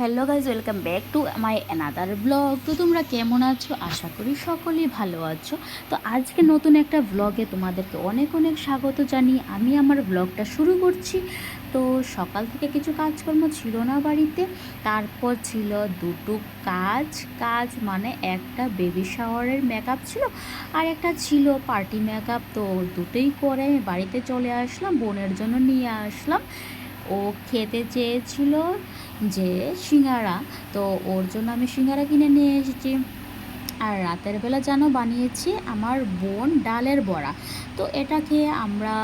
Hello guys welcome back to my another blog তো তোমরা কেমন আছো? আশা করি সকলেই ভালো আছো। তো আজকে নতুন একটা ব্লগে তোমাদেরকে অনেক অনেক স্বাগত জানিয়ে আমি আমার ব্লগটা শুরু করছি। তো সকাল থেকে কিছু কাজকর্ম ছিল না বাড়িতে। তারপর ছিল দুটো কাজ। কাজ মানে একটা বেবি শাওয়ারের মেকআপ ছিল আর একটা ছিল পার্টি মেকআপ তো দুটোই করে বাড়িতে চলে আসলাম, বোনের জন্য নিয়ে আসলাম। ও খেতে চেয়েছিল। যে সিঙ্গারা, তো ওর জন্য আমি সিঙ্গারা কিনে নিয়ে এসেছি। আর রাতের বেলা যেন বানিয়েছি আমার বোন ডালের বড়া। তো এটা খেয়ে আমরা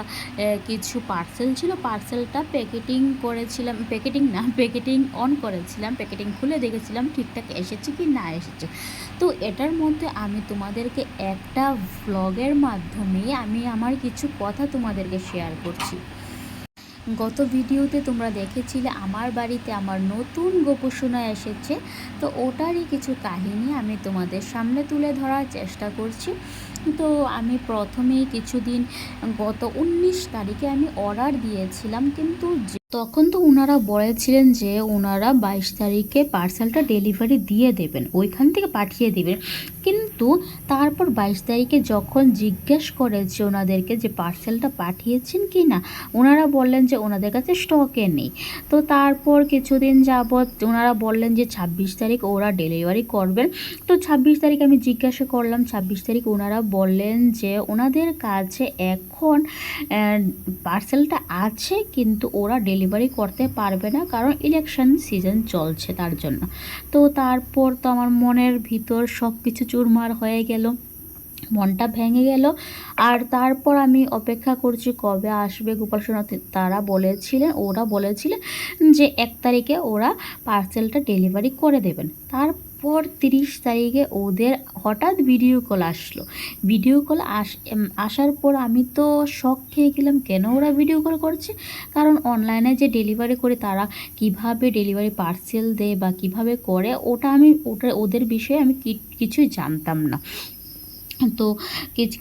কিছু পার্সেল ছিল পার্সেলটা প্যাকেটিং করেছিলাম প্যাকেটিং না প্যাকেটিং অন করেছিলাম প্যাকেটিং খুলে দেখেছিলাম ঠিকঠাক এসেছে কি না এসেছে। তো এটার মধ্যে আমি তোমাদেরকে একটা ভ্লগের মাধ্যমে আমি আমার কিছু কথা তোমাদেরকে শেয়ার করছি। গত ভিডিওতে তোমরা দেখেছিলে আমার বাড়িতে আমার নতুন গোপসোনা এসেছে। তো ওটারই কিছু কাহিনী আমি তোমাদের সামনে তুলে ধরার চেষ্টা করছি। তো আমি প্রথমেই কিছুদিন গত উনিশ তারিখে আমি অর্ডার দিয়েছিলাম, কিন্তু তখন তো ওনারা বলেছিলেন যে ওনারা বাইশ তারিখে পার্সেলটা ডেলিভারি দিয়ে দেবেন, ওইখান থেকে পাঠিয়ে দেবেন। কিন্তু তারপর বাইশ তারিখে যখন জিজ্ঞেস করেছে ওনাদেরকে যে পার্সেলটা পাঠিয়েছেন কি না ওনারা বললেন যে ওনাদের কাছে স্টকে নেই। তো তারপর কিছুদিন যাবৎ ওনারা বললেন যে ছাব্বিশ তারিখ ওরা ডেলিভারি করবেন। তো ছাব্বিশ তারিখ আমি জিজ্ঞাসা করলাম, ছাব্বিশ তারিখ ওনারা বললেন যে ওনাদের কাছে এখন পার্সেলটা আছে, কিন্তু ওরা ডেলিভারি করতে পারবে না কারণ ইলেকশন সিজন চলছে তার জন্য। তো তারপর তো আমার মনের ভিতর সব কিছু চুরমার হয়ে গেল, মনটা ভেঙে গেল। আর তারপর আমি অপেক্ষা করছি কবে আসবে গোপাল সোনা। তারা বলেছিলেন, ওরা বলেছিলেন যে এক তারিখে ওরা পার্সেলটা ডেলিভারি করে দেবেন। তারপর তিরিশ তারিখে ওদের হঠাৎ ভিডিও কল আসলো। ভিডিও কল আস আসার পর আমি তো শখ খেয়ে গেলাম, কেন ওরা ভিডিও কল করছে? কারণ অনলাইনে যে ডেলিভারি করে তারা কীভাবে ডেলিভারি পার্সেল দেয় বা কীভাবে করে, ওটা আমি, ওটা, ওদের বিষয়ে আমি কিছুই জানতাম না। তো কিছু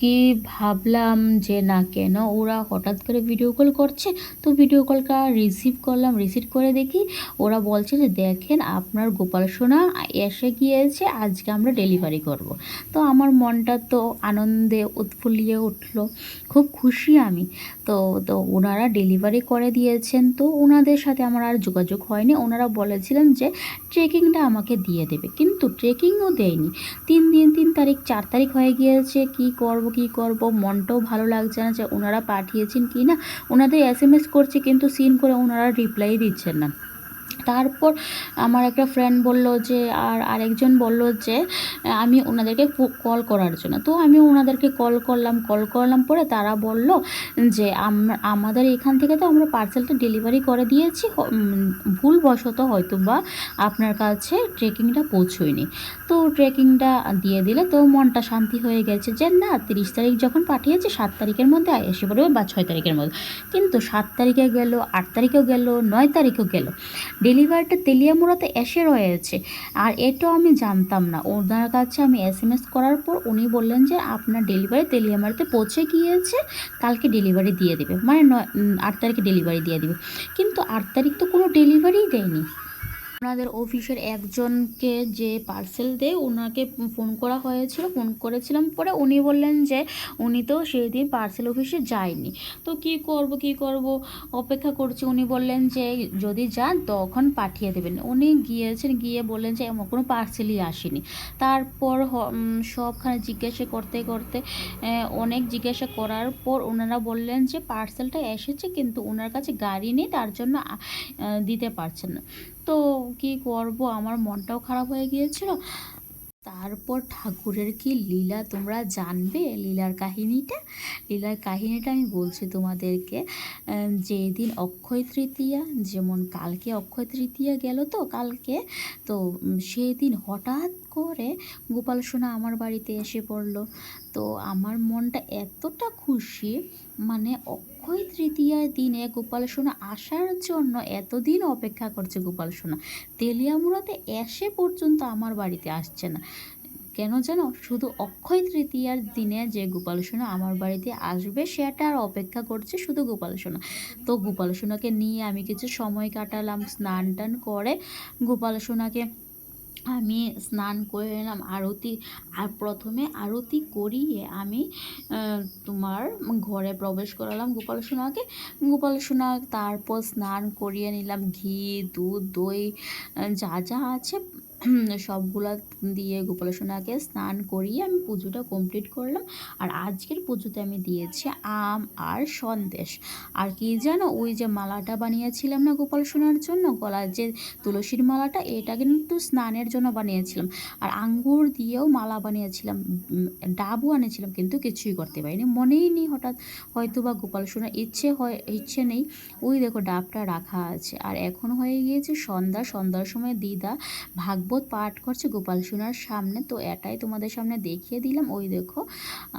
ভাবলাম যে না কেন ওরা হঠাৎ করে ভিডিও কল করছে? তো ভিডিও কলটা রিসিভ করলাম রিসিভ করে দেখি ওরা বলছে যে দেখেন আপনার গোপাল সোনা এসে গিয়েছে, আজকে আমরা ডেলিভারি করব। তো আমার মনটা তো আনন্দে উৎফুল্লিয়ে উঠল, খুব খুশি আমি। তো তো ওনারা ডেলিভারি করে দিয়েছেন, তো ওনাদের সাথে আমার আর যোগাযোগ হয়নি। ওনারা বলেছিলেন যে ট্রেকিংটা আমাকে দিয়ে দেবে, কিন্তু ট্রেকিংও দেয়নি। তিন দিন, তিন তারিখ, চার তারিখ হয়ে গিয়েছে, কি করব কি করব, মনটাও ভালো লাগছে না যে ওনারা পাঠিয়েছেন কি না। ওনাদের এস করছে কিন্তু সিন করে ওনারা রিপ্লাই দিচ্ছেন না। তারপর আমার একটা ফ্রেন্ড বলল যে, আর আরেকজন বলল যে, আমি ওনাদেরকে কল করার জন্য। তো আমি ওনাদেরকে কল করলাম। কল করলাম পরে তারা বলল যে, আম- আমাদের এখান থেকে তো আমরা পার্সেলটা ডেলিভারি করে দিয়েছি। ভুলবশত হয়তো বা আপনার কাছে ট্রেকিংটা পৌঁছয়নি। তো ট্রেকিংটা দিয়ে দিলে তো মনটা শান্তি হয়ে গেছে যে, না, তিরিশ তারিখ যখন পাঠিয়েছে, সাত তারিখের মধ্যে এসে পড়বে বা ছয় তারিখের মধ্যে। কিন্তু সাত তারিখে গেল, আট তারিখেও গেল, নয় তারিখেও গেল। ডেলিভারিটা তেলিয়ামুড়াতে এসে রয়েছে। আর এটাও আমি জানতাম না। ওনার কাছে আমি এস এম এস করার পর উনি বললেন যে, আপনার ডেলিভারি তেলিয়ামুড়াতে পৌঁছে গিয়েছে। কালকে ডেলিভারি দিয়ে দেবে। মানে নয় আট তারিখে ডেলিভারি দিয়ে দেবে। কিন্তু আট তারিখ তো কোনো ডেলিভারিই দেয়নি। ওনাদের অফিসের একজনকে যে পার্সেল দেয় ওনাকে ফোন করা হয়েছিল। ফোন করেছিলাম পরে উনি বললেন যে, উনি তো সেই দিন পার্সেল অফিসে যায়নি। তো কি করব কি করব? অপেক্ষা করছি। উনি বললেন যে, যদি যান তখন পাঠিয়ে দেবেন। উনি গিয়েছেন, গিয়ে বললেন যে এমন কোনো পার্সেলই আসেনি। তারপর সবখানে জিজ্ঞাসা করতে করতে অনেক জিজ্ঞাসা করার পর ওনারা বললেন যে পার্সেলটা এসেছে, কিন্তু ওনার কাছে গাড়ি নেই, তার জন্য দিতে পারছেন না। তো কি করব? আমার মনটাও খারাপ হয়ে গিয়েছিল। তারপর ঠাকুরের কি লীলা তোমরা জানবে? লীলার কাহিনীটা? লীলার কাহিনীটা আমি বলছি তোমাদেরকে। যেদিন অক্ষয় তৃতীয়া, যেমন কালকে অক্ষয় তৃতীয়া গেল তো কালকে, তো সেদিন হঠাৎ করে গোপাল সোনা আমার বাড়িতে এসে পড়ল। তো আমার মনটা এতটা খুশি মানে অক্ষয় তৃতীয়ার দিনে গোপাল সোনা আসার জন্য এতদিন অপেক্ষা করছে গোপাল সোনা। তেলিয়ামুড়াতে এসে পর্যন্ত আমার বাড়িতে আসছে না। কেন জানো? শুধু অক্ষয় তৃতীয়ার দিনে যে গোপাল সোনা আমার বাড়িতে আসবে, সেটা আর অপেক্ষা করছে শুধু গোপাল সোনা। তো গোপাল সোনাকে নিয়ে আমি কিছু সময় কাটালাম স্নান টান করে গোপাল সোনাকে আমি স্নান করে এলাম, আরতি, আর প্রথমে আরতি করিয়ে আমি তোমার ঘরে প্রবেশ করালাম গোপাল সোনাকে গোপাল সোনা তারপর স্নান করিয়ে নিলাম, ঘি, দুধ, দই যা যা আছে। সবগুলা দিয়ে গোপাল সোনাকে স্নান করিয়ে আমি পুজোটা কমপ্লিট করলাম। আর আজকের পুজোতে আমি দিয়েছি আম আর সন্দেশ। আর কি জানো, ওই যে মালাটা বানিয়েছিলাম না গোপাল সোনার জন্য গলার যে তুলসীর মালাটা, এটা কিন্তু স্নানের জন্য বানিয়েছিলাম। আর আঙ্গুর দিয়েও মালা বানিয়েছিলাম ডাবও আনিয়েছিলাম কিন্তু কিছুই করতে পারিনি। মনেই নেই হঠাৎ হয়তো বা গোপাল সোনার ইচ্ছে হয়, ইচ্ছে নেই। ওই দেখো ডাবটা রাখা আছে। আর এখন হয়ে গিয়েছে সন্ধ্যা। সন্ধ্যার সময় দিদা ভাগবত পাঠ করছে গোপাল সোনার সামনে। তো এটাই তোমাদের সামনে দেখিয়ে দিলাম। ওই দেখো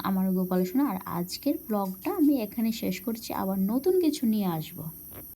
আমার গোপাল সোনা। আর আজকের ব্লগটা আমি এখানে শেষ করছি। আবার নতুন কিছু নিয়ে আসব।